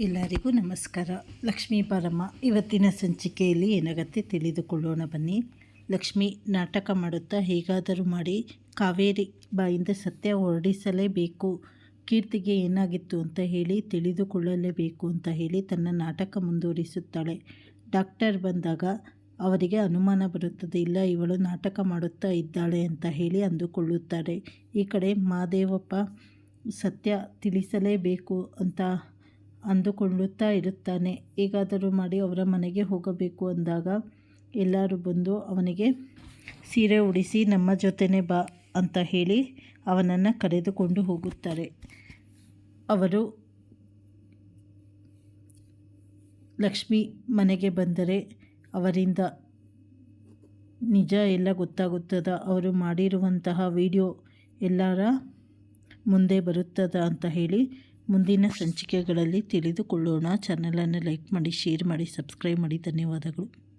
ಎಲ್ಲರಿಗೂ ನಮಸ್ಕಾರ. ಲಕ್ಷ್ಮೀ ಪರಮ, ಇವತ್ತಿನ ಸಂಚಿಕೆಯಲ್ಲಿ ಏನಾಗತ್ತೆ ತಿಳಿದುಕೊಳ್ಳೋಣ ಬನ್ನಿ. ಲಕ್ಷ್ಮಿ ನಾಟಕ ಮಾಡುತ್ತಾ ಹೇಗಾದರೂ ಮಾಡಿ ಕಾವೇರಿ ಬಾಯಿಂದ ಸತ್ಯ ಹೊರಡಿಸಲೇಬೇಕು. ಕೀರ್ತಿಗೆ ಏನಾಗಿತ್ತು ಅಂತ ಹೇಳಿ ತಿಳಿದುಕೊಳ್ಳಲೇಬೇಕು ಅಂತ ಹೇಳಿ ತನ್ನ ನಾಟಕ ಮುಂದುವರಿಸುತ್ತಾಳೆ. ಡಾಕ್ಟರ್ ಬಂದಾಗ ಅವರಿಗೆ ಅನುಮಾನ ಬರುತ್ತದೆ, ಇಲ್ಲ ಇವಳು ನಾಟಕ ಮಾಡುತ್ತಾ ಇದ್ದಾಳೆ ಅಂತ ಹೇಳಿ ಅಂದುಕೊಳ್ಳುತ್ತಾರೆ. ಈ ಕಡೆ ಮಾದೇವಪ್ಪ ಸತ್ಯ ತಿಳಿಸಲೇಬೇಕು ಅಂತ ಅಂದುಕೊಳ್ಳುತ್ತಾ ಇರುತ್ತಾನೆ. ಹೇಗಾದರೂ ಮಾಡಿ ಅವರ ಮನೆಗೆ ಹೋಗಬೇಕು ಅಂದಾಗ ಎಲ್ಲರೂ ಬಂದು ಅವನಿಗೆ, ಸೀರೆ ಉಡಿಸಿ ನಮ್ಮ ಜೊತೆನೆ ಬಾ ಅಂತ ಹೇಳಿ ಅವನನ್ನು ಕರೆದುಕೊಂಡು ಹೋಗುತ್ತಾರೆ. ಅವರು ಲಕ್ಷ್ಮಿ ಮನೆಗೆ ಬಂದರೆ ಅವರಿಂದ ನಿಜ ಎಲ್ಲ ಗೊತ್ತಾಗುತ್ತದ? ಅವರು ಮಾಡಿರುವಂತಹ ವಿಡಿಯೋ ಎಲ್ಲರ ಮುಂದೆ ಬರುತ್ತದ ಅಂತ ಹೇಳಿ ಮುಂದಿನ ಸಂಚಿಕೆಗಳಲ್ಲಿ ತಿಳಿದುಕೊಳ್ಳೋಣ. ಚಾನಲನ್ನು ಲೈಕ್ ಮಾಡಿ ಶೇರ್ ಮಾಡಿ ಸಬ್ಸ್ಕ್ರೈಬ್ ಮಾಡಿ. ಧನ್ಯವಾದಗಳು.